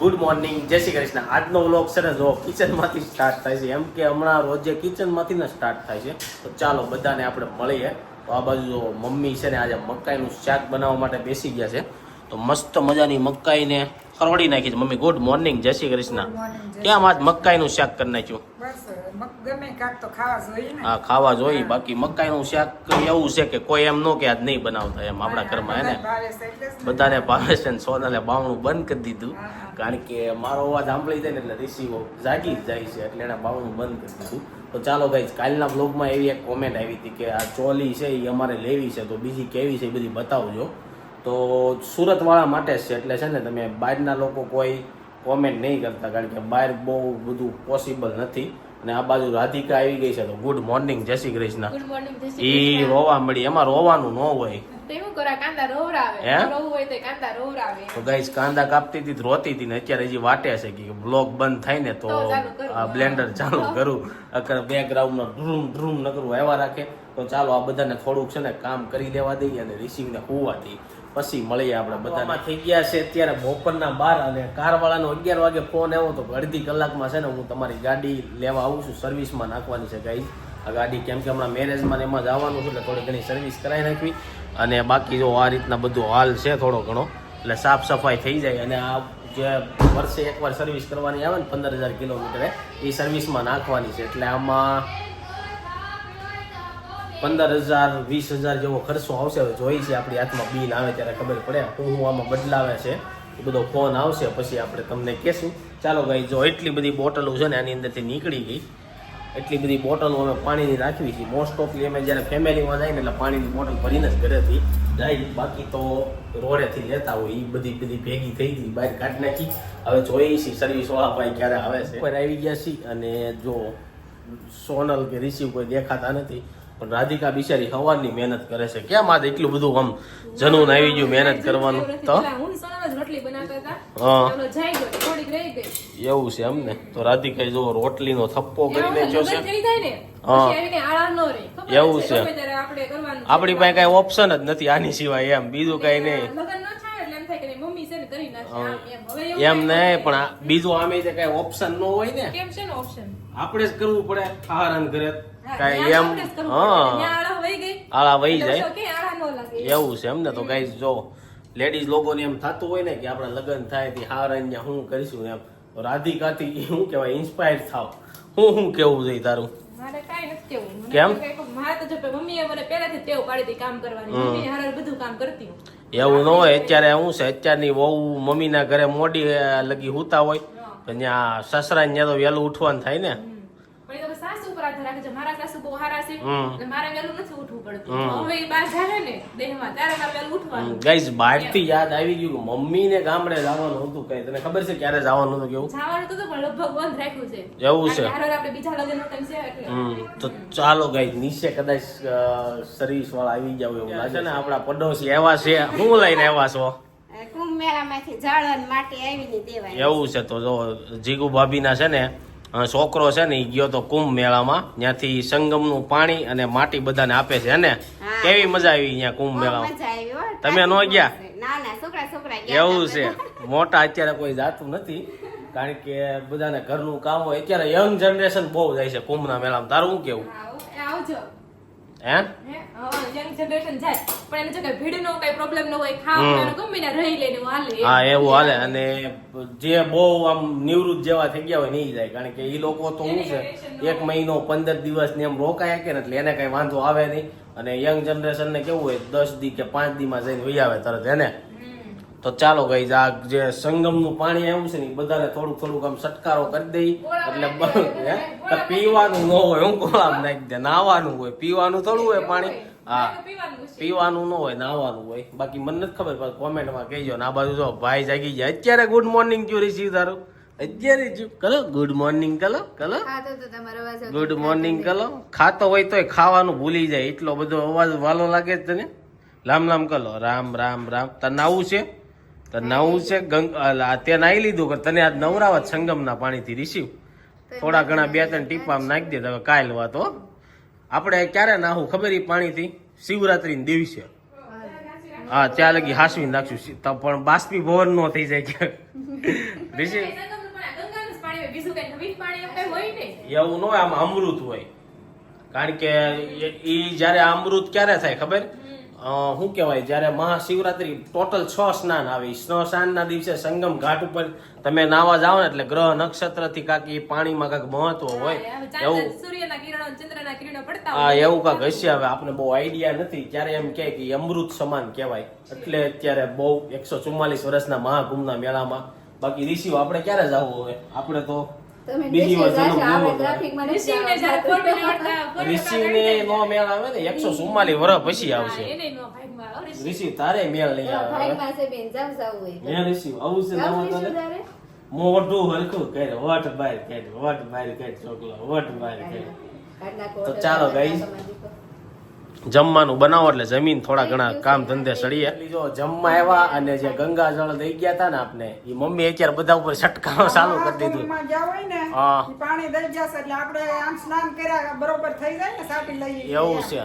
Good morning, જય શ્રી કૃષ્ણ. આજનો vlog છે ને જો કિચનમાંથી સ્ટાર્ટ થાય છે. એમ કે હમણાં રોજે કિચનમાંથી ને સ્ટાર્ટ થાય છે. તો ચાલો બધાને આપણે મળીએ. તો આ બાજુ જો મમ્મી છે ને આજે મકાઈનું શાક બનાવવા માટે બેસી ગયા છે. તો મસ્ત મજાની મકાઈને ખરોડી નાખી છે. મમ્મી ગુડ મોર્નિંગ જય શ્રી કૃષ્ણ. કેમ આજ મકાઈનું શાક કરી નાખ્યું? હા ખાવા જોઈએ. બાકી મકાઈનું શાક એવું છે કે કોઈ એમ નો કે આજ નહીં બનાવતા એમ આપણા ઘરમાં એને બધાને ભાવે છે ને. સોનાને બાવણું બંધ કરી દીધું. કારણ કે મારો અવાજ સાંભળી જાય ને એટલે રિસીવો જાગી જ જાય છે એટલે એને બાવણું બંધ કરી દીધું. તો ચાલો ગાઈઝ કાલના બ્લોગમાં એવી એક કોમેન્ટ આવી હતી કે આ ચોલી છે એ અમારે લેવી છે તો બીજી કેવી છે એ બધી બતાવજો. તો સુરતવાળા માટે જ છે. એટલે છે ને તમે બહારના લોકો કોઈ કોમેન્ટ નહીં કરતા કારણ કે બહાર બહુ બધું પોસિબલ નથી. અને આ બાજુ રાધિકા આવી ગઈ છે તો ગુડ મોર્નિંગ જય શ્રી કૃષ્ણ. કૃષ્ણ. રોવા મળી. એમાં રોવાનું ન હોય. તો ગાઈસ કાંદા કાપતી હતી રોતી હતી ને અત્યારે હજી વાટે છે કે બ્લોક બંધ થાય ને તો. આ બ્લેન્ડર ચાલુ કરું. અકર બેકગ્રાઉન્ડ નો ડ્રૂમ ડ્રૂમ નકરું કરું એવા રાખે તો ચાલો આ બધાને થોડુંક છે ને કામ કરી દેવા દઈએ અને રિસીવને હોવા દઈએ પછી મળીએ આપણે બધામાં થઈ ગયા છે અત્યારે બપોરના બાર અને કારવાળાનો અગિયાર વાગે ફોન આવ્યો તો અડધી કલાકમાં છે ને હું તમારી ગાડી લેવા આવું છું સર્વિસમાં નાખવાની છે ગાઈ આ ગાડી કેમ કે હમણાં મેરેજમાં એમાં જવાનું છે એટલે થોડી ઘણી સર્વિસ કરાવી નાખવી. અને બાકી જો આ રીતના બધું હાલ છે થોડો ઘણો એટલે સાફ સફાઈ થઈ જાય. અને આ જે વર્ષે એકવાર સર્વિસ કરવાની આવે ને પંદર હજાર કિલોમીટરે એ સર્વિસમાં નાખવાની છે. એટલે આમાં પંદર હજાર, વીસ હજાર જેવો ખર્ચો આવશે. હવે જોઈ છે આપણી હાથમાં બિલ આવે ત્યારે ખબર પડે. હું હું આમાં બદલાવે છે. એ બધો ફોન આવશે, પછી આપણે તમને કહેશું. ચાલો ભાઈ જો એટલી બધી બોટલો છે ને આની અંદરથી નીકળી ગઈ. એટલી બધી બોટલો અમે પાણીની રાખવી છે. મોસ્ટ ઓફલી અમે જ્યારે ફેમિલીમાં જાય ને એટલે પાણીની બોટલ ભરીને જ ઘરેથી જાય બાકી તો રોડેથી લેતા હોય. એ બધી બધી ભેગી થઈ ગઈ, બહાર કાઢી નાખી. હવે જોઈએ છીએ સર્વિસ વાળા ભાઈ ક્યારે આવે છે. આવી ગયા છીએ અને જો સોનલ કે રિસીવ કોઈ દેખાતા નથી પણ રાધિકા બિચારી સવારની મહેનત કરે છે. કેમ આજ એટલું બધું આમ જનૂન આવી ગયું મહેનત કરવાનું? તો? એવું છે એમ ને તો રાધિકા જો રોટલીનો થપ્પો કરી જો છે. એવું છે. આપણી પાસે કઈ ઓપ્શન જ નથી આની સિવાય એમ. બીજું કઈ નહીં લગન ન થાય એટલે એમ. નહીં, પણ બીજું આમે જે કઈ ઓપ્શન ન હોય ને કેમ છે ને ઓપ્શન આપણે જ કરવું પડે હારણ કરે કઈ એમ હા. આળા વહી જાય. એવું છે એમ ને તો કઈ જો લેડીઝ લોકોને એમ થતું હોય ને કે આપણા લગ્ન થાય તે હારણ હું કરીશું એમ. રાધિકાથી શું કહેવાય ઇન્સ્પાયર થાવ. હું શું કેવું જોઈએ તારું? મારે કાંઈ નથી કેવું કેમ? મારે તો જો મમ્મીએ મને પહેલાથી ટેવ પાડી હતી કામ કરવાની. મમ્મીને હારે બધું કામ કરતી એવું ન હોય. અત્યારે શું છે? અત્યારની વહુ મમ્મીના ઘરે મોડી લગી હુતા હોય. ત્યાં સસરા ત્યાં તો વહેલું ઉઠવાનું થાય ને. સાસુ ઉપર આધાર રાખે છે. મારા સાસુ બહુ હારા છે. હમ. એટલે મારે વેલું નથી ઉઠવું પડતું. હવે એ બહાર જાય ને દેહમાં ત્યારે મારે વેલું ઉઠવાનું. ગાઈઝ બહારથી યાદ આવી ગયું કે મમ્મીને ગામડે જવાનું હતું કઈ. તને ખબર છે ક્યારે જવાનું હતું કેવું જવાનું તો હતું પણ લગભગ બંધ રાખ્યું છે. એવું છે. આપણે બીજા લગ્ન વખત છે હમ. તો ચાલો ગાઈસ નીચે કદાચ સર્વિસ વાળા આવી જાવ એવું લાગે ને આપણા પડોશી એવા છે. હું લઈને એવા છો? કુંભ મેળામાંથી ઝાડન માટી આવીને દેવાય. એવું છે તો જો જીગુ ભાભીના છે ને છોકરો છે ને એ ગયો તો કુંભ મેળામાં ત્યાંથી સંગમનું પાણી અને માટી બધાને આપે છે ને? કેવી મજા આવી અહીંયા કુંભ મેળામાં. તમે ન ગયા? એવું છે. મોટા અત્યારે કોઈ જાતું નથી કારણ કે બધાને ઘરનું કામ હોય. અત્યારે યંગ જનરેશન બહુ જાય છે કુંભના મેળામાં. તારું કેવું? આવજો. હે? હે યંગ જનરેશન જાય. પણ એને જો કે ભીડ નો કઈ પ્રોબ્લેમ ન હોય ખાવાનું ગમે ને રહી લેને હાલે હા એવું હાલે. અને જે બહુ આમ નિવૃત્ત જેવા થઈ ગયા હોય નહીં જાય. કારણ કે એ લોકો તો શું છે એક મહિનો પંદર દિવસ ને એમ રોકાય કે એટલે એને કઈ વાંધો આવે નહીં. અને યંગ જનરેશન ને કેવું હોય દસ દી કે પાંચ દી માં જઈને વહી આવે તરત એને તો ચાલો ગઈ આ જે સંગમનું પાણી આવ્યું છે ને બધાને થોડુંક થોડુંક આમ સટકારો કરી દઈ. એટલે? પીવાનું ન હોય હું કોળામ નાખી દે નાવાનું હોય પીવાનું થોડું હોય પાણી. હા. પીવાનું ન હોય નાવાનું હોય. બાકી મને નથી ખબર પણ કોમેન્ટમાં કહેજો. ને આ બાજુ જો ભાઈ જાગી જાય અત્યારે ગુડ મોર્નિંગ કયો રિસીવ તારું? અત્યારે જ. કલો? ગુડ મોર્નિંગ કલો? કલો? ગુડ મોર્નિંગ કલો? ખાતો હોય તોય ખાવાનું ભૂલી જાય. એટલો બધો અવાજ વાલો લાગે છે તને? લામ લામ કલો. રામ રામ રામ. તને નાવું છે? તને નવું છે તે નાઈ લીધું કે તને આજ નવરાવત સંગમના પાણીથી રિસીવ થોડા ઘણા બે ત્રણ ટીપા આમ નાખી દે હવે કાલ વાત હો. આપણે ક્યારે નાહું ખબર એ પાણીથી? શિવરાત્રી દિવસે. હા ત્યાં લગી હાસવી નાખશું. તો પણ બાષ્પી ભવન નો થઈ જાય કે નહીં એવું ન હોય આમ અમૃત હોય. કારણ કે એ જ્યારે અમૃત ક્યારે થાય ખબર? શું કહેવાય જ્યારે મહાશિવરાત્રિ ટોટલ છ સ્નાન આવે છ સ્નાનના દિવસે સંગમ ઘાટ ઉપર તમે નાવા જાઓ ને એટલે ગ્રહ નક્ષત્રથી કાંક પાણીમાં કાંક મહત્વ હોય. એવું. હા એવું કાંક હશે હવે આપણે બહુ આઈડિયા નથી. ત્યારે એમ કહે કે અમૃત સમાન કહેવાય. એટલે અત્યારે બહુ એકસો ચુમ્માલીસ વર્ષના મહાકુંભના મેળામાં બાકી ઋષિઓ આપણે ક્યારે જવું હોય આપણે તો બીજી વાર દેશી જન્મ જાશો, લેવો આપણે પડે. ટ્રાફિકમાં નથી ઋષિને જ્યારે જવાનું. four wheeler વાળા- four wheeler ઋષિને નો મેળ આવે ને એકસો ચુમ્માલીસ વર્ષ પછી આવશે ઋષિ. તારે મેળ નહીં આવે. હે ઋષિ આવું છે જાવ તને? મોઢું હરખું કરે વટ બહાર કરે વટ બહાર કરે છોકલો વટ બહાર કરે તો ચાલો, દીકરો. જમવાનું બનાવો એટલે જમીન થોડા ઘણા કામ ધંધે સળીએ જો જમવા આવ્યા અને જે ગંગા જળ દઈ ગયા હતા ને આપને એ મમ્મી અત્યારે બધા ઉપર છટકાવ ચાલુ કરી દીધું. હા. પાણી દઈ જશે એટલે આપણે આમ સ્નાન કર્યા બરોબર થઈ જાય ને સાટી લઈએ. એવું છે.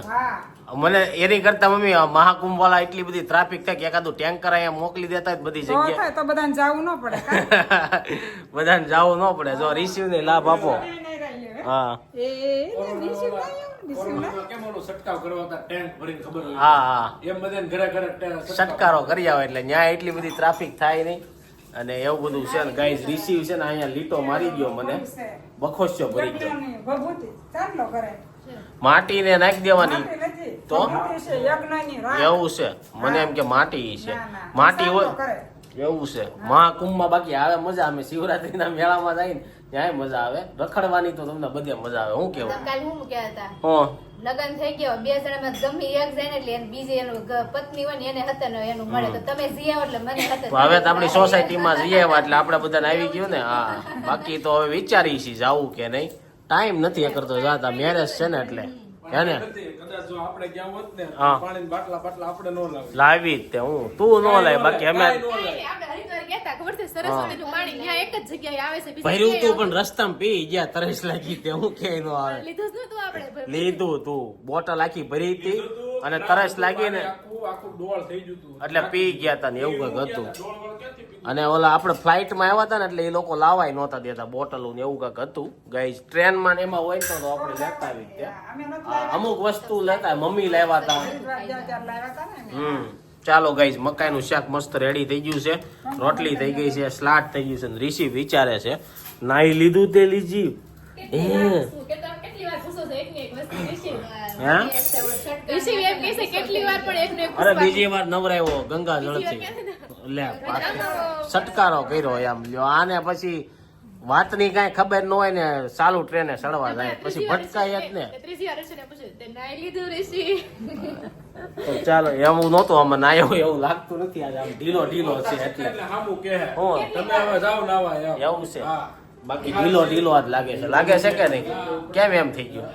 મને એની કરતા મમ્મી મહાકુંભ વાળા એટલી બધી ટ્રાફિક થાય કે એકાદું ટેન્કર અહીંયા મોકલી દેતા બધી જગ્યાએ. તો બધાને જાવું ન પડે બધાને જવું ન પડે. જો રિસીવ ને લાભ આપો. હે. હા એ છટકારો કરી આવે એટલે ન્યાય એટલી બધી ટ્રાફિક થાય નહીં. અને એવું બધું છે ને ગાઈઝ રિસીવ છે. ને અહીંયા લીટો મારી ગયો મને. બખોસ્યો ભરી ગયો. માટી ને નાખી દેવાની. તો? એવું છે. મને એમ કે માટી છે. ના, ના. માટી હોય. એવું છે. મહાકુંભમાં બાકી આવે મજા. અમે શિવરાત્રીના મેળામાં જાય ને ત્યાંય મજા આવે. રખડવાની તો તમને બધે મજા આવે હું કેવું કાલ હું કહેતા હતા? હા. લગન થઈ ગયો બે જણામાં જમી એક જાય ને એટલે બીજી એનું પત્ની હોય ને એને હતા ને એનું મળે. તો તમે જીયા એટલે મને હતા હવે તો આપણી સોસાયટીમાં જીયા એટલે આપણે બધાને આવી ગયું ને. હા. બાકી તો હવે વિચારી છીએ જાવું કે નહીં. ટાઈમ નથી કરતો જાતા મેરેજ છે ને એટલે. હે ને? કદાચ જો આપણે ગયા હોત ને હા. બાટલા બાટલા આપણે નો લાવી લાવી તે હું. તું નો લાય બાકી અમે કાંઈ નો કાંઈ લાવી. નહીં, આપણે હરિદ્વાર ગયા હતા, ખબર છે? સરસ્વતીનું પાણી ત્યાં એક જ જગ્યાએ આવે છે ભર્યું તું પણ રસ્તામાં પી ગયા તરસ લાગી તે હું કે નો આવે. લીધું આપણે લીધું તું. બોટલ આખી ભરી હતી અને તરસ લાગી ને આખું આખું ડોળ થઈ ગયું હતું. એટલે પી ગયા હતા ને એવું કંઈક હતું? અને ઓલા આપણે ફ્લાઇટમાં આવ્યા હતા ને એટલે એ લોકો લાવાય નહોતા દેતા બોટલો ને એવું કંઈક હતું ગઈ ટ્રેનમાં ને એમાં હોય ને તો આપણે લેતા આવી જ તે. અમે નથી આ અમુક વસ્તુ લેતા મમ્મી લાવ્યા હતા. હમ ચાલો ગાઈઝ મકાઈનું શાક મસ્ત રેડી થઈ ગયું છે રોટલી થઈ ગઈ છે સ્લાડ થઈ ગયું છે અને ઋષિ વિચારે છે નાઈ લીધું તે લીજી અરે બીજી વાર નવરાયો ગંગા જળથી. લે સટકારો કર્યો એમ લ્યો. આને પછી વાતની કાંઈ ખબર ન હોય ને ચાલુ ટ્રેને સડવા જાય. પછી ભટકાય જ ને. ચાલો એવું નહોતું અમે નાયો એવું લાગતું નથી આજે. આમ ઢીલો ઢીલો છે એટલે. તમે હવે જાઓ નાવા એવું છે. બાકી ઢીલો ઢીલો જ લાગે છે. લાગે છે કે નહીં? કેમ એમ થઈ ગયું?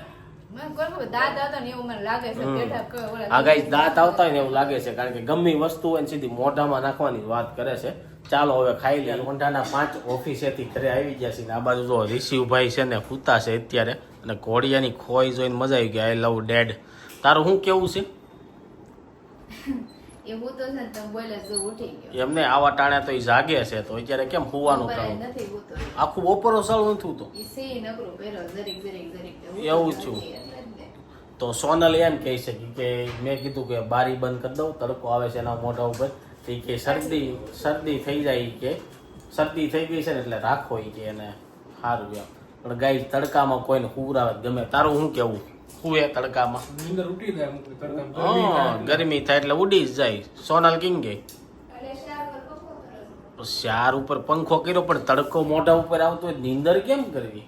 દાંત આવતા હોય ને એવું લાગે છે કારણ કે ગમે વસ્તુ હોય સીધી મોઢામાં નાખવાની વાત કરે છે. ચાલો હવે ખાઈ લઈએ મોઢાના પાંચ ઓફિસેથી ઘરે આવી ગયા છે આ બાજુ જો ઋષિભાઈ છે ને ફૂતા છે અત્યારે અને ઘોડિયાની ખોઈ જોઈને મજા આવી ગઈ. આઈ લવ ડેડ તારું શું કેવું છે? એમને આવા ટાણે તો એ જાગે છે તો અત્યારે કેમ હોવાનું ઉતો આખું બપોરો સારું નથી તો? એવું છું. તો સોનલ એમ કહે છે કે- મેં કીધું કે બારી બંધ કરી દઉં તડકો આવે છે એના મોઢા ઉપર. તો કે શરદી શરદી થઈ જાય કે શરદી થઈ ગઈ છે ને એટલે રાખો એ કે એને. સારું એમ. પણ ગાય તડકામાં કોઈને હુરાવે આવે ગમે. તારું શું કેવું હુએ તડકામાં. ગરમી થાય. ગરમી થાય એટલે ઉડી જ જાય. સોનલ કિંગે. ચાર ઉપર પંખો કર્યો. પણ તડકો મોઢા ઉપર આવતો હોય નીંદર કેમ કરવી?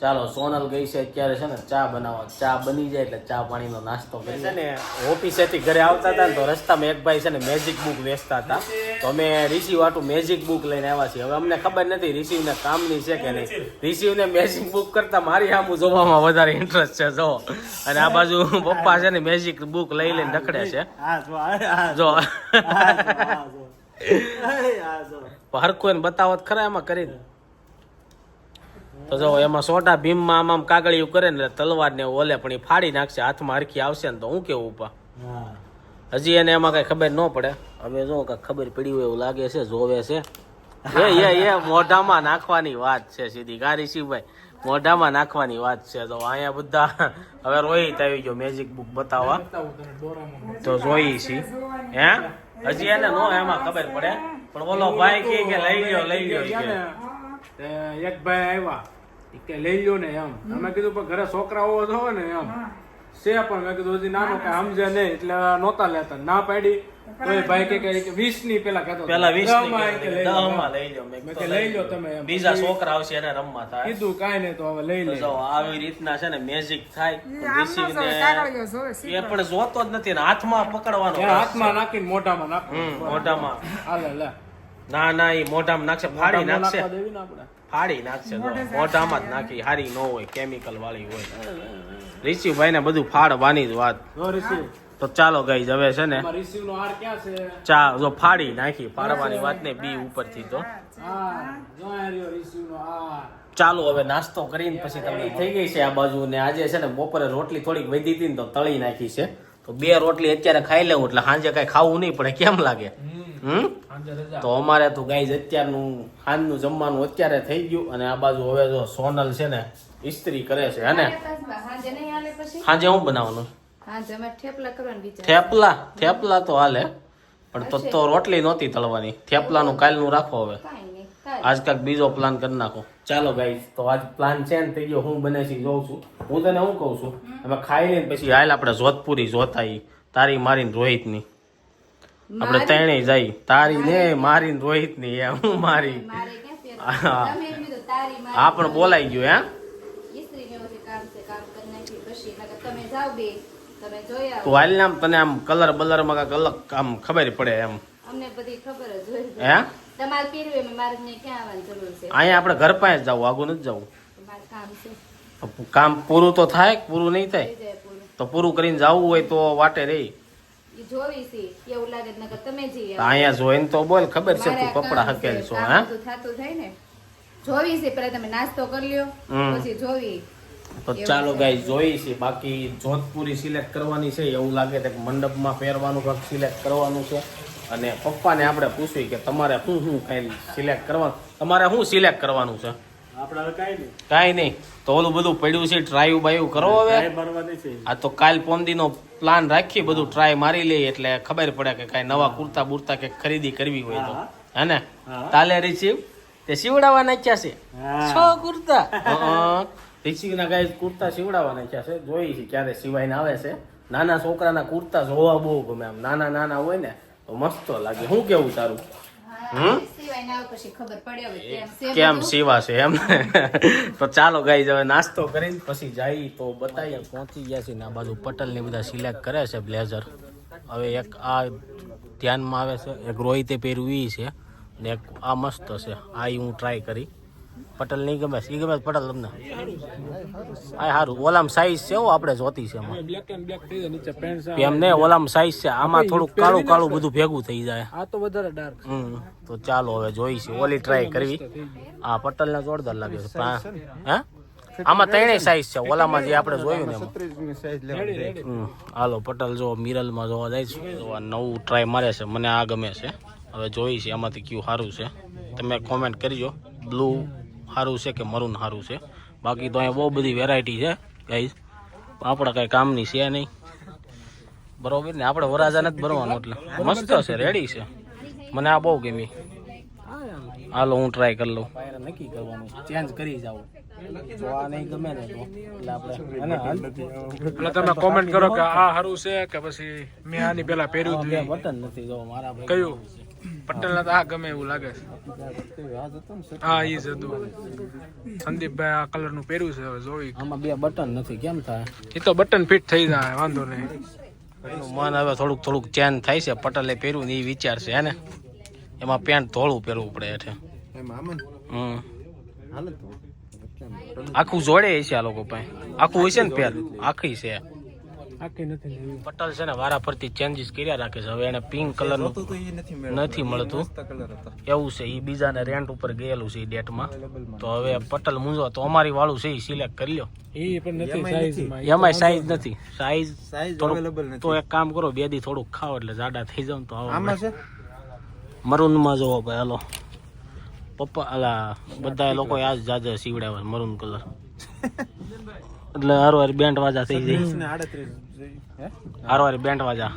ચાલો સોનલ ગઈ છે અત્યારે છે ને ચા બનાવવા. ચા બની જાય એટલે ચા પાણીનો નાસ્તો કરી છે ને ઓફિસેથી ઘરે આવતા હતા ને તો રસ્તામાં એક ભાઈ છે ને મેજિક બુક વેચતા હતા. તો અમે રિસીવ આટું મેજિક બુક લઈને આવ્યા છીએ. હવે અમને ખબર નથી રિસીવને કામની છે કે નહીં. રિસીવને મેજિક બુક કરતા મારી સામું જોવામાં વધારે ઇન્ટરેસ્ટ છે જો. અને આ બાજુ પપ્પા છે ને મેજિક બુક લઈ લઈને રખડે છે. જો હરખું એને બતાવત ખરા એમાં કરીને તો જો એમાં સોટા ભીમમાં આમ આમ કાગળિયું કરે ને તલવાર ને ઓલે પણ એ ફાડી નાખશે હાથમાં હરખી આવશે ને તો હું કેવું પા હજી એને એમાં કઈ ખબર ન પડે. હવે જો કઈ ખબર પડી હોય એવું લાગે છે જોવે છે. એ એ એ મોઢામાં નાખવાની વાત છે સીધી. ગારી મોઢામાં નાખવાની વાત છે. તો અહીંયા બધા હવે રોહિત આવી ગયો મેજિક બુક બતાવવા. તો જોઈ છી હે? હજી એને નો એમાં ખબર પડે. પણ બોલો ભાઈ કે કે લઈ લ્યો લઈ લ્યો એક ભાઈ આવ્યા. કે લઈ લ્યો ને એમ. અમે કીધું પણ ઘરે છોકરાઓ તો હોય ને એમ. છે પણ મેં કીધું હજી નાનો કે સમજે નહીં એટલે નહોતા લેતા. ના પાડી. તો એ ભાઈ કે કે વીસની પેલા કહેતો પેલા વીસ લઈ લો. લ્યો. મેં મેં કીધું કે લઈ લો તમે બીજા છોકરા આવશે એને રમવા થાય. કીધું કાંઈ નહીં તો હવે લઈ તો લે આવી રીતના છે ને મેજિક થાય એ. પણ જોતો જ નથી ને હાથમાં પકડવાનો હાથમાં નાખીને મોઢામાં છે. મોઢામાં. હાલે લે. ના ના એ મોઢામાં નાખશે. ફાડી નાખશે. ફાડી નાખશે તો. મોઢામાં જ નાખી. હારી ન હોય કેમિકલ વાળી હોય. રિશિવભાઈ ને બધું ફાડવાની જ વાત. તો ચાલો ગઈ હવે છે ને ચા જો ફાડી નાખી. ફાડવાની વાત ને બી ઉપરથી તો. ચાલો હવે નાસ્તો કરીને પછી તમને થઈ ગઈ છે આ બાજુ ને આજે છે ને બપોરે રોટલી થોડીક વધી હતી ને તો તળી નાખી છે. તો બે રોટલી અત્યારે ખાઈ લેવું એટલે સાંજે કઈ ખાવું નહીં પડે કેમ લાગે? હમ? તો અમારે તો ગાઈઝ અત્યારનું સાંજનું જમવાનું અત્યારે થઈ ગયું અને આ બાજુ હવે જો સોનલ છે ને ઇસ્ત્રી કરે છે હે ને? હાજે નહીં હાલે પછી? સાંજે હું બનાવવાનું? થેપલા થેપલા? થેપલા તો હાલે પણ તો તો રોટલી નહોતી તળવાની. થેપલાનું કાલનું રાખો હવે. કાંઈ આજ કાંઈક બીજો પ્લાન કરી નાખો. ચાલો ગાઈસ તો આજ પ્લાન ચેન્જ થઈ ગયો હું બને છે જોઉં છું. હું તને શું કહું છું? અમે ખાઈ લઈને પછી હાલ આપણે જોધપુરી જોતા ઈ. તારી મારીને રોહિતની. આપણે ત્રણેય જાય તારી ને મારીને રોહિતની એ હું મારી? હા. એમ પણ બોલાઈ ગયું હે તો જોઈ હાલ ને આમ તને આમ કલર બલરમાં કાંઈક અલગ આમ ખબર પડે એમ. અમને બધી ખબર જ હે? તમારે પહેરવું મારે ને ક્યાં આવવાની જરૂર છે. અહીંયા આપણે ઘર પાસે જ જવું આગું નથી જવું. મારે કામ છે. કામ પૂરું તો થાય પૂરું નહીં થાય? તો પૂરું કરીને જવું હોય તો વાટે રહી જોવી છે એવું લાગે તો નકર તમે જઈ અહીંયા જોઈને તો બોલ ખબર છે તું કપડા હકેલ છો હા? હે થાય ને. જોવી છે પેલા તમે નાસ્તો કરી લ્યો પછી જોવી. તો ચાલો ગાઈ જોઈ છે બાકી જોધપુરી સિલેક્ટ કરવાની છે એવું લાગે છે કે મંડપમાં પહેરવાનું કંઈક સિલેક્ટ કરવાનું છે. અને પપ્પાને આપણે પૂછ્યું કે તમારે શું શું કઈ સિલેક્ટ કરવાનું તમારે શું સિલેક્ટ કરવાનું છે? કઈ નહીં. તો ઓલું બધું પડ્યું છે ટ્રાય બાયું કરો હવે. આ તો કાલ પોંદીનો પ્લાન રાખી બધું ટ્રાય મારી લઈએ એટલે ખબર પડે કે કાંઈ નવા કુર્તા બુર્તા કે ખરીદી કરવી હોય તો. હે ને? તાલે રિસીવ તે સીવડાવવા નાખ્યા છે? છ કુર્તા. રિસીવ ના ગાય કુર્તા સીવડાવવા નાખ્યા છે. જોઈ છે ક્યારે સિવાયને આવે છે. નાના છોકરાના કુર્તા જોવા બહુ ગમે આમ. નાના નાના હોય ને મસ્ત લાગે. શું કેવું તારું? કેમ સીવા છે એમ? તો ચાલો ગાઈ હવે નાસ્તો કરીને પછી જાય. તો બતાવીએ પહોંચી ગયા છે ને આ બાજુ પટેલ ને બધા સિલેક્ટ કરે છે બ્લેઝર. હવે એક આ ધ્યાનમાં આવે છે એક રોહિતે પહેર્યું ઈ છે. ને એક આ મસ્ત છે. આ હું ટ્રાય કરી. પટેલ નહીં ગમે છે ઈ ગમે પટેલ તમને. આ સારું ઓલામ સાઈઝ છે હો આપણે જોતી છે એમાં. બ્લેક એન્ડ બ્લેક થઈ જાય નીચે પેન્ટ એમ ને ઓલામ સાઈઝ છે આમાં થોડુંક કાળું કાળું બધું ભેગું થઈ જાય. આ તો વધારે ડાર્ક હમ તો ચાલો હવે જોઈ છે ઓલી ટ્રાય કરવી. આ પટેલ ને જોરદાર લાગે છે હા? હે આમાં ત્રણેય સાઈઝ છે ઓલામાં જે આપણે જોયું ને હમ. હાલો પટેલ જો મિરલમાં જોવા જાય છે આ નવું ટ્રાય મારે છે મને આ ગમે છે. હવે જોઈ છે એમાંથી કયું સારું છે. તમે કોમેન્ટ કરજો બ્લુ સારું છે કે મરૂન સારું છે? બાકી તો અહીંયા બહુ બધી વેરાયટી છે ગાઈઝ આપણે કાંઈ કામની છે નહીં. બરોબર ને? આપણે વરાજા નથી ભરવાનું એટલે. મસ્ત છે રેડી છે. મને આ બહુ ગમી. હાલો હું ટ્રાય કરી લઉં. નક્કી કરવાનું ચેન્જ કરી જાવ જો આ નહીં ગમે ને તો. એટલે આપણે એટલે તમે કોમેન્ટ કરો કે આ સારું છે કે પછી મેં આની પેલા પહેર્યું વતન નથી જો મારા ભાઈ. કયું? પટેલ તો આ ગમે એવું લાગે છે. હા ઈ જ હતું. સંદીપભાઈ આ કલરનું પહેર્યું છે હવે જોઈ આમાં બે બટન નથી કેમ થાય? એ તો બટન ફિટ થઈ જાય વાંધો નહીં. એનું મન હવે થોડુંક થોડુંક ચેન થાય છે પટેલે પહેર્યું ને એ વિચાર છે ને એમાં પેન્ટ ધોળું પહેરવું પડે એટલે હમ. આખું જોડે છે આ લોકો પાસે. આખું હોય છે ને પેર? આખી છે. આખી નથી લેવી પટલ છે ને વારા ફરતી ચેન્જીસ કર્યા રાખે છે. હવે એને પિંક કલરનું તો નથી નથી મળતું. એવું છે એ બીજાને રેન્ટ ઉપર ગયેલું છે એ ડેટમાં તો હવે પટલ મૂંઝો તો અમારી વાળું છે એ સિલેક્ટ કરી લો એ પણ નથી સાઈઝમાં એમાંય સાઈઝ નથી. સાઈઝ સાઈઝ અવેલેબલ નથી. તો એક કામ કરો બે દી થોડુંક ખાઓ એટલે જાડા થઈ જાવ તો આવો આમાં છે? મરૂનમાં જોવો ભાઈ હાલો. પપ્પા અલા બધા લોકો આજ જાજે સીવડાવે મરૂન કલર એટલે હારો હારી બેન્ડ વાજા થઈ જાય. ને આડત્રીસ હારો હારી બેન્ડ વાજા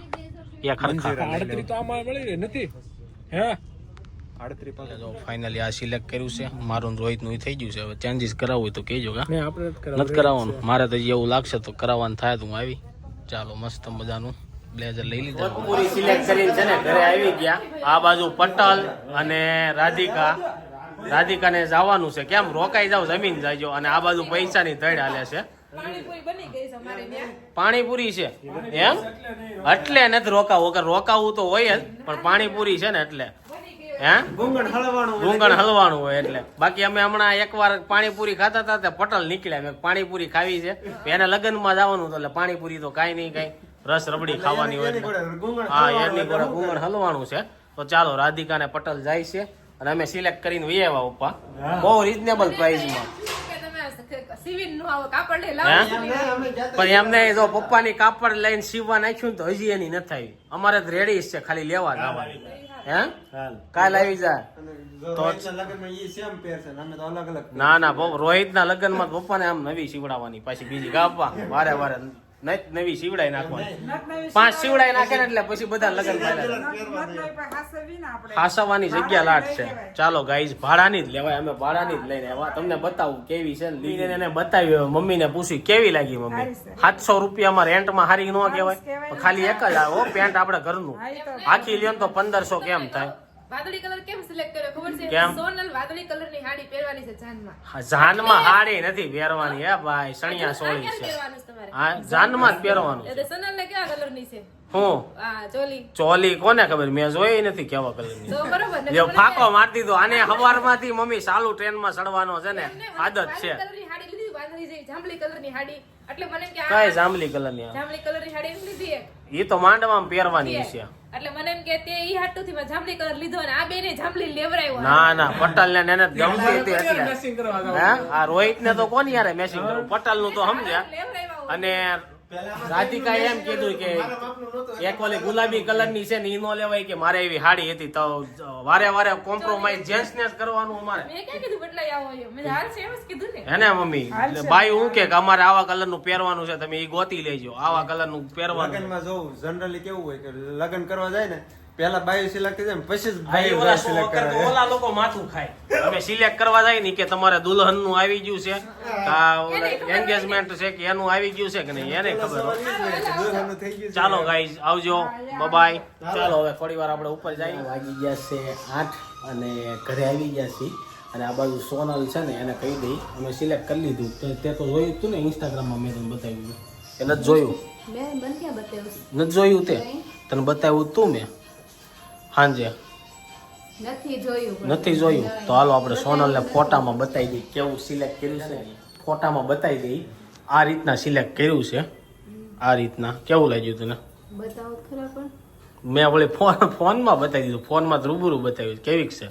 એ ખરખા આડત્રીસ તો આમાં મળી રહે નથી? હે? પાસે જો ફાઇનલી આ સિલેક્ટ કર્યું છે. મારું ને રોહિતનું થઈ ગયું છે. હવે ચેન્જીસ કરાવવું હોય તો કહેજો કા ને નથી કરાવવાનું. મારે તો એવું લાગશે તો કરાવવાનું થાય તો હું આવી. ચાલો મસ્ત મજાનું. બ્લેઝર લઈ લીધા. પૂરી સિલેક્ટ કરીને છે ને ઘરે આવી ગયા. આ બાજુ પટલ અને રાધિકા. રાધિકાને જવાનું છે. કેમ? રોકાઈ જાવ જમીન જાયજો અને આ બાજુ પૈસાની તળ હાલે છે. પાણીપુરી છે એમ એટલે નથી રોકાવું. કે રોકાવું તો હોય જ પણ પાણીપુરી છે ને એટલે. હે? ગુંગણ હલવાનું હોય એટલે. બાકી અમે હમણાં એકવાર પાણીપુરી ખાતા હતા તે પટલ નીકળ્યા. મેં પાણીપુરી ખાવી છે. એને લગ્નમાં જવાનું હતું એટલે પાણીપુરી તો કાંઈ નહીં કાંઈ રસ રબડી ખાવાની હોય. હા એની ગોળે ગુંગણ હલવાનું છે. તો ચાલો રાધિકા ને પટલ જાય છે. અને અમે સિલેક્ટ કરીને વી આવ્યા ઉપા. બહુ રિઝનેબલ પ્રાઇસમાં પણ એમને જો પપ્પાની કાપડ લઈને સીવવા નાખ્યું ને તો હજી એની નથી આવી. અમારે તો રેડી છે ખાલી લેવા જવાની. હે? કાલ આવી છે ને અમે તો અલગ અલગ ના ના બહુ. રોહિતના લગ્નમાં પપ્પાને આમ નવી સીવડાવવાની પાછી બીજી કાપવા વારે વારે નઈ- નવી સીવડાઈ નાખવાની. પાંચ સીવડાઈ નાખે ને એટલે પછી બધા લગન નથ નથ હાસવાની જગ્યા લાટ છે. ચાલો ગાઈઝ ભાડાની જ લેવાય. અમે ભાડાની જ લઈને આવ્યા. તમને બતાવું કેવી છે ને લીધે એને બતાવી મમ્મીને પૂછ્યું કેવી લાગી મમ્મી? સાતસો રૂપિયામાં રેન્ટમાં હારી ન કહેવાય. ખાલી એક જ હો, પેન્ટ આપણે ઘરનું. આખી લ્યો તો પંદરસો કેમ થાય? વાદળી કલર કેમ સિલેક્ટ કર્યો? ખબર છે? સોનલ વાદળી કલરની હાડી પહેરવાની છે જાનમાં. હા, જાનમાં હાડી નથી પહેરવાની હે ભાઈ સણિયા સોળી છે. હા જાનમાં જ પહેરવાનું એટલે સોનલ ને કેવા કલરની છે? હું? આ ચોલી. ચોલી કોને ખબર? મેં જોઈ નથી કેવા તો બરોબર ફાકો મારી દીધો. આને હવારમાંથી મમ્મી ચાલુ ટ્રેનમાં ચડવાનો છે ને. આદત છે. વાદળી જેવી જાંબલી કલરની હાડી. એટલે મને કે આ કઈ જાંબલી કલરની આ? જાંબલી કલરની હાડી એમ લીધી એક. એ તો માંડવામાં પહેરવાની છે. એટલે મને એમ કે તે ઈ હાટુ થી જાંબલી કલર લીધો અને આ બેને જાંબલી લેવરાયો ના ના પટેલ ને એને ગમતી હતી એટલે આ રોહિત ને તો કોની યાર મેસિંગ કરવું? પટેલનું તો સમજ્યા. અને રાધિકા એમ કીધું કે એક ઓલી ગુલાબી કલરની છે ને ઈ નો લેવાય કે મારે એવી હાડી હતી તો વારે વારે કોમ્પ્રોમાઇઝ જેન્ટ્સ ને જ કરવાનું અમારે. મેં ક્યાં કીધું બદલાઈ આવો એમ મેં હાલ છે એમ જ કીધું ને. હે ને મમ્મી એટલે ભાઈ હું કે કે અમારે આવા કલરનું પહેરવાનું છે તમે ઈ ગોતી લેજો. આવા કલરનું પહેરવાનું. લગનમાં જોવું જનરલી કેવું હોય કે લગ્ન કરવા જાય ને પેલા બાયો સિલેક્ટ થઈ જાય ને પછી જ આ ઓલા સિલેક્ટ શું કરે ઓલા લોકો માથું ખાય. અમે સિલેક્ટ કરવા જાય ને કે તમારે દુલ્હનનું આવી ગયું છે. આ એન્ગેજમેન્ટ છે કે એનું આવી ગયું છે કે નહીં એને ખબર હોય. થઈ ગયું ચાલો ગાઈઝ આવજો. બાય ચાલો હવે થોડી વાર આપણે ઉપર જઈએ. વાગી ગયા છે આઠ અને ઘરે આવી ગયા છીએ. અને આ બાજુ સોનલ છે ને એને કહી દઈ અમે સિલેક્ટ કરી લીધું. તે- તે તો જોયું હતું ને ઇન્સ્ટાગ્રામમાં મેં તમને બતાવ્યું. એ નથી જોયું. મેં બંધ બતાવ્યું? નથી જોયું તે. તને બતાવ્યું તું મેં સાંજે નથી જોયું નથી જોયું. તો હાલો આપણે સોનલને ફોટામાં બતાવી દઈએ કેવું સિલેક્ટ કર્યું છે. ફોટામાં બતાવી દઈએ. આ રીતના સિલેક્ટ કર્યું છે. આ રીતના. કેવું લાગ્યું તને? મેં વળી ફોન ફોનમાં બતાવી દીધું. ફોનમાં જ રૂબરૂ બતાવ્યું કેવીક છે?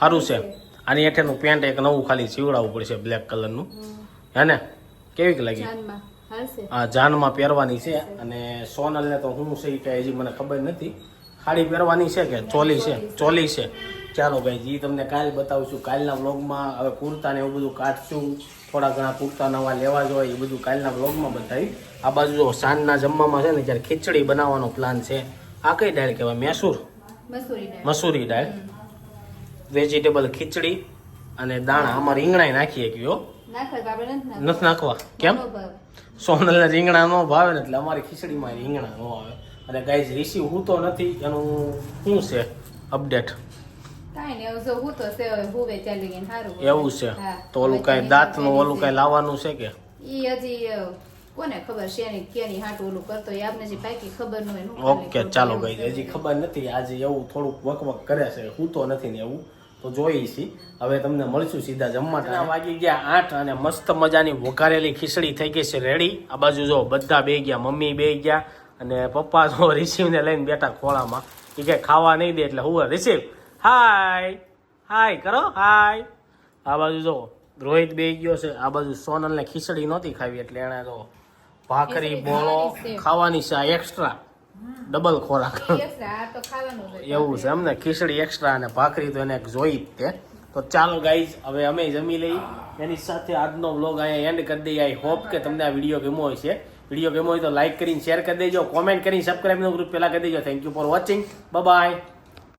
સારું છે. આની હેઠળનું પેન્ટ એક નવું ખાલી સીવડાવવું પડશે બ્લેક કલરનું. હે ને? કેવીક લાગી? હા આ જાનમાં પહેરવાની છે. અને સોનલને તો હું છે કે કાંઈ હજી મને ખબર નથી. ખાડી પહેરવાની છે કે ચોલી છે? ચોલી છે. ચાલો ભાઈ જી તમને કાલ બતાવું છું કાલના બ્લોગમાં હવે કુર્તા ને એવું બધું કાઢશું. થોડા ઘણા કુર્તા નવા લેવા જ હોય એ બધું કાલના બ્લોગમાં બતાવી આ બાજુ જો સાંજના જમવામાં છે ને જ્યારે ખીચડી બનાવવાનો પ્લાન છે. આ કઈ દાળ કહેવાય? મેસૂર? મસૂરી દાળ. વેજીટેબલ ખીચડી અને દાણા. અમારે રીંગણા નાખીએ આપણે નથી નાખવા. કેમ. સોનલને રીંગણા ન ભાવે ને એટલે અમારી ખીચડીમાં રીંગણા ન આવે. અને ગાઈઝ રિસીવ હું તો નથી એનું શું છે? અપડેટ ને. એવું છે? તો ઓલું કઈ કાંઈ દાંતનું ઓલું કાંઈ લાવવાનું છે કે? ઈ હજી કોને ખબર શેની કેની હાટ ઓલું કરતો એ આપને જે પાકી ખબર ન હોય ઓકે ચાલો ગઈ ગાઈઝ હજી ખબર નથી આજે એવું થોડુંક વકવક કરે છે હું તો નથી ને એવું. તો જોઈ છી. હવે તમને મળશું સીધા જમવા. વાગી ગયા? આઠ અને મસ્ત મજાની વઘારેલી ખીચડી થઈ ગઈ છે રેડી આ બાજુ જો બધા બે ગયા મમ્મી બે ગયા અને પપ્પા તો રિસીવને લઈને બેઠા ખોળામાં એ કે ખાવા નહીં દે એટલે હું રિસીવ હાય હાય કરો? હાય આ બાજુ જો રોહિત બે ગયો છે. આ બાજુ સોનલને ખીચડી નહોતી ખાવી એટલે એણે તો ભાખરી બોળો ખાવાની છે. આ એક્સ્ટ્રા ડબલ ખોરાક. એવું છે એમને ખીચડી એક્સ્ટ્રા અને ભાખરી તો એને જોઈ જ તે. તો ચાલો ગાઈઝ હવે અમે જમી લઈ. એની સાથે આજનો બ્લોગ અહીંયા એન્ડ કરી દઈએ. આઈ હોપ કે તમને આ વીડિયો ગમ્યો હશે. છે વીડિયો ગમ્યો હોય તો લાઈક કરીને શેર કરી દેજો કોમેન્ટ કરીને સબસ્ક્રાઈબનો ગ્રુપ પહેલા કરી દેજો. Thank you for watching bye